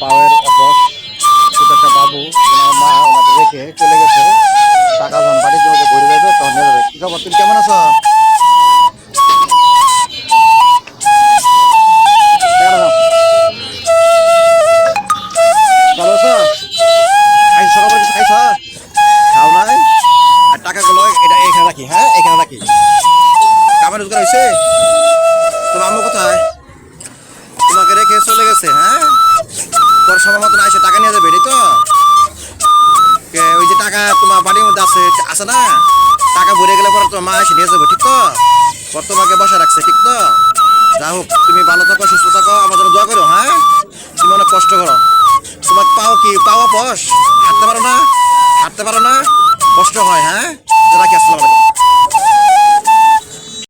পাওয়ের অবস ছোট একটা বাবু, ওনার মা ওনাকে রেখে চলে গেছে। টাকা যখন বাড়িতে মধ্যে ঘুরে যাবে, তখন নিয়ে যাবে। কি খবর? তুমি কেমন আছো। ভালো আছো? খাইছো সকাল কিছু? খাও নাই? আর টাকাগুলো এটা এখানে রাখি হ্যাঁ? এখানে রাখি। কামে রোজগার হয়েছে তোমার আম্মু কোথায়? তোমাকে রেখে চলে গেছে হ্যাঁ? সময় মতন আইসে, টাকা নিয়ে যাবে, এটাই তো? ওই যে টাকা তোমার বাড়ির মধ্যে আছে আছে না? টাকা ভরে গেলে পরে তোমার মা এসে নিয়ে যাবে, ঠিক তো? পর তোমাকে বসে রাখছে, ঠিক তো? যা হোক, তুমি ভালো থাকো, সুস্থ থাকো, আমার জন্য দোয়া করো হ্যাঁ? তুমি অনেক কষ্ট করো। তোমার পাও কি, পাও পস হাঁটতে পারো না? হাঁটতে পারো না? কষ্ট হয় হ্যাঁ? রাখি, আসসালাম আলাইকুম।